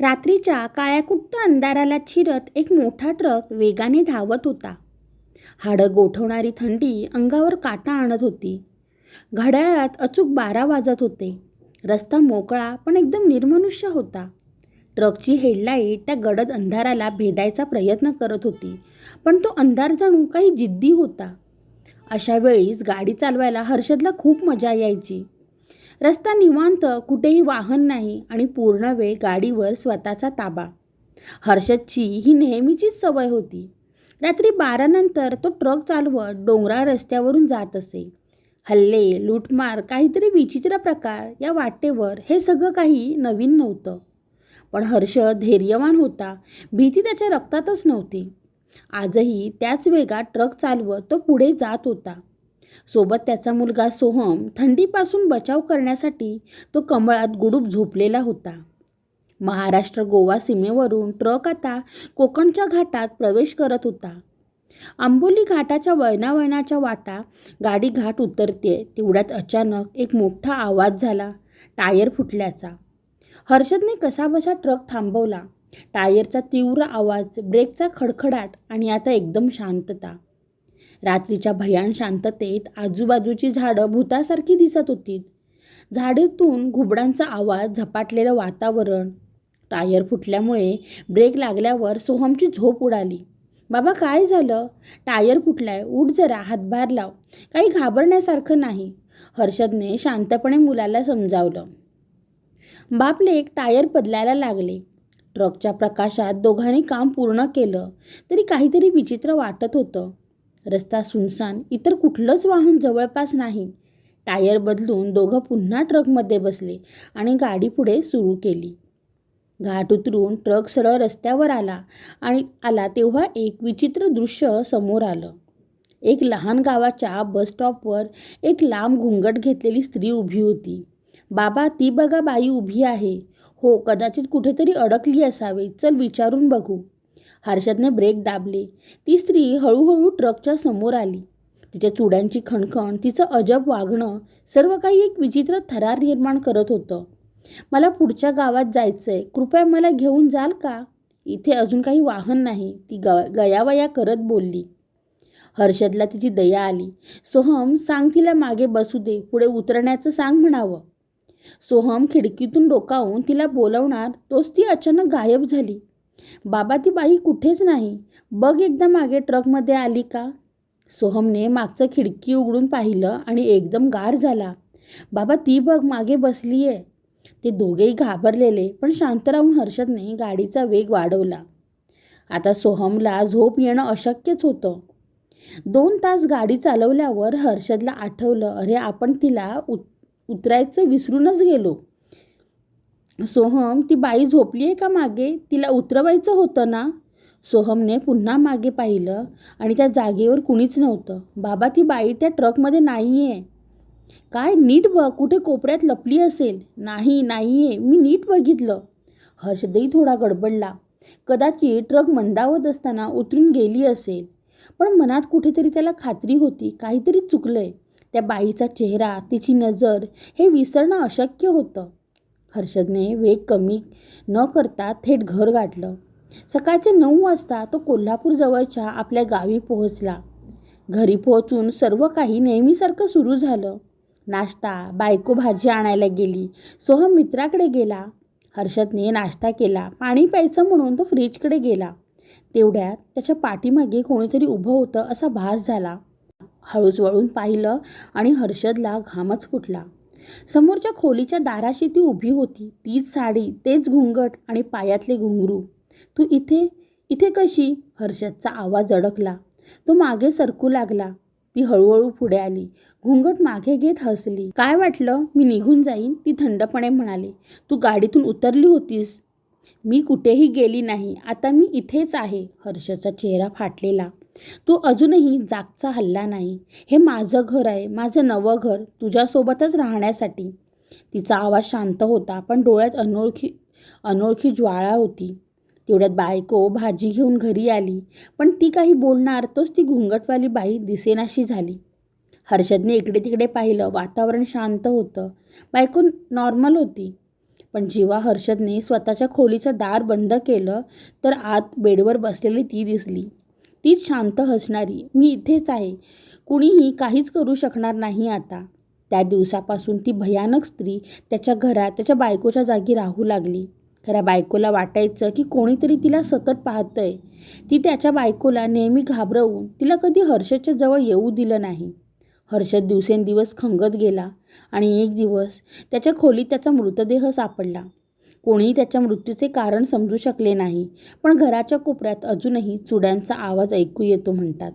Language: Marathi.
रात्रीच्या काळ्याकुट्ट अंधाराला चिरत एक मोठा ट्रक वेगाने धावत होता. हाडं गोठवणारी थंडी अंगावर काटा आणत होती. घड्याळात अचूक बारा वाजत होते. रस्ता मोकळा पण एकदम निर्मनुष्य होता. ट्रकची हेडलाईट त्या गडद अंधाराला भेदायचा प्रयत्न करत होती पण तो अंधार जणू काही जिद्दी होता. अशा वेळीच गाडी चालवायला हर्षदला खूप मजा यायची. रस्ता निवांत कुठेही वाहन नाही आणि पूर्ण वेळ गाडीवर स्वतःचा ताबा. हर्षदची ही नेहमीचीच सवय होती. रात्री बारानंतर तो ट्रक चालवत डोंगराळ रस्त्यावरून जात असे. हल्ले लूटमार काहीतरी विचित्र प्रकार या वाटेवर हे सगळं काही नवीन नव्हतं. पण हर्ष धैर्यवान होता. भीती त्याच्या रक्तातच नव्हती. आजही त्याच वेगात ट्रक चालवत तो पुढे जात होता. सोबत त्याचा मुलगा सोहम थंडीपासून बचाव करण्यासाठी तो कमळात गुडूप झोपलेला होता. महाराष्ट्र गोवा सीमेवरून ट्रक आता कोकणच्या घाटात प्रवेश करत होता. आंबोली घाटाच्या वळणावळणाच्या वाटा गाडी घाट उतरते तेवढ्यात अचानक एक मोठा आवाज झाला टायर फुटल्याचा. हर्षदने कसाबसा ट्रक थांबवला. टायरचा तीव्र आवाज ब्रेकचा खडखडाट आणि आता एकदम शांतता. रात्रीच्या भयान शांततेत आजूबाजूची झाडं भूतासारखी दिसत होती झाडेतून घुबडांचा आवाज झपाटलेलं वातावरण टायर फुटल्यामुळे ब्रेक लागल्यावर सोहमची झोप उडाली. बाबा काय झालं? टायर फुटलाय. उठ जरा हातभार लाव. काही घाबरण्यासारखं नाही. हर्षदने शांतपणे मुलाला समजावलं. बापले एक टायर बदलायला लागले. ट्रकच्या प्रकाशात दोघांनी काम पूर्ण केलं. तरी काहीतरी विचित्र वाटत होतं. रस्ता सुनसान इतर कुठलंच वाहन जवळपास नाही. टायर बदलून दोघं पुन्हा ट्रकमध्ये बसले आणि गाडी पुढे सुरू केली. घाट उतरून ट्रक सरळ रस्त्यावर आला आणि आला तेव्हा एक विचित्र दृश्य समोर आलं. एक लहान गावाच्या बस स्टॉपवर एक लांब घुंगट घेतलेली स्त्री उभी होती. बाबा ती बघा बाई उभी आहे. हो कदाचित कुठेतरी अडकली असावी. चल विचारून बघू. हर्षदने ब्रेक दाबले. ती स्त्री हळूहळू ट्रकच्या समोर आली. तिच्या चुड्यांची खणखण तिचं अजब वागणं सर्व काही एक विचित्र थरार निर्माण करत होतं. मला पुढच्या गावात जायचं आहे कृपया मला घेऊन जाल का? इथे अजून काही वाहन नाही. ती ग गयावया करत बोलली. हर्षदला तिची दया आली. सोहम सांग तिला मागे बसू दे. पुढे उतरण्याचं सांग म्हणावं. सोहम खिडकीतून डोकावून तिला बोलवणार तोच ती अचानक गायब झाली. बाबा ती बाई कुठेच नाही. बघ एकदा मागे ट्रकमध्ये आली का? सोहमने मागचं खिडकी उघडून पाहिलं आणि एकदम गार झाला. बाबा ती बघ मागे बसली आहे ते दोघेही घाबरलेले पण शांत राहून हर्षदने गाडीचा वेग वाढवला. आता सोहमला झोप येणं अशक्यच होतं. दोन तास गाडी चालवल्यावर हर्षदला आठवलं अरे आपण तिला उत उतरायचं विसरूनच गेलो. सोहम ती बाई झोपली आहे का मागे? तिला उतरवायचं होतं ना? सोहमने पुन्हा मागे पाहिलं आणि त्या जागेवर कुणीच नव्हतं. बाबा ती बाई त्या ट्रकमध्ये नाही आहे काय नीट बघ कुठे कोपऱ्यात लपली असेल. नाही नाही आहे मी नीट बघितलं. हर्षदही थोडा गडबडला. कदाचित ट्रक मंदावत असताना उतरून गेली असेल. पण मनात कुठेतरी त्याला खात्री होती काहीतरी चुकलंय. त्या बाईचा चेहरा तिची नजर हे विसरणं अशक्य होतं. हर्षदने वेग कमी न करता थेट घर गाठलं. सकाळचे नऊ वाजता तो कोल्हापूरजवळच्या आपल्या गावी पोहोचला. घरी पोहोचून सर्व काही नेहमीसारखं सुरू झालं. नाश्ता बायको भाजी आणायला गेली सोहम मित्राकडे गेला. हर्षदने नाश्ता केला पाणी प्यायचं म्हणून तो फ्रीजकडे गेला. तेवढ्यात त्याच्या पाठीमागे कोणीतरी उभं होतं असा भास झाला. हळूच वळून पाहिलं आणि हर्षदला घामच फुटला. समोरच्या खोलीच्या दाराशी ती उभी होती. तीच साडी तेच घुंगट आणि पायातले घुंगरू. तू इथे इथे कशी? हर्षदचा आवाज अडकला. तो मागे सरकू लागला. ती हळूहळू पुढे आली. घुंगट मागे घेत हसली. काय वाटलं? मी निघून जाईन ती थंडपणे म्हणाली. तू गाडीतून उतरली होतीस. मी कुठेही गेली नाही. आता मी इथेच आहे हर्षचा चेहरा फाटलेला. तू अजूनही जागचा हल्ला नाही. हे माझं घर आहे माझं नवं घर तुझ्यासोबतच राहण्यासाठी. तिचा आवाज शांत होता पण डोळ्यात अनोळखी अनोळखी ज्वाळा होती. तेवढ्यात बायको भाजी घेऊन घरी आली पण ती काही बोलणार तोच ती घुंगटवाली बाई दिसेनाशी झाली. हर्षदने इकडे तिकडे पाहिलं वातावरण शांत होतं. बायको नॉर्मल होती. पण जेव्हा हर्षदने स्वतःच्या खोलीचं दार बंद केलं तर आत बेडवर बसलेली ती दिसली. तीच शांत हसणारी मी इथेच आहे. कुणीही काहीच करू शकणार नाही आता. त्या दिवसापासून ती भयानक स्त्री त्याच्या घरात त्याच्या बायकोच्या जागी राहू लागली. खऱ्या बायकोला वाटायचं की कोणीतरी तिला सतत पाहतंय. ती त्याच्या बायकोला नेहमी घाबरवून तिला कधी हर्षदच्या जवळ येऊ दिलं नाही. हर्षद दिवसेंदिवस खंगत गेला आणि एक दिवस त्याच्या खोलीत त्याचा मृतदेह सापडला. कोणीही त्याच्या मृत्यूचे कारण समजू शकले नाही. पण घराच्या कोपऱ्यात अजूनही चुड्यांचा आवाज ऐकू येतो म्हणतात.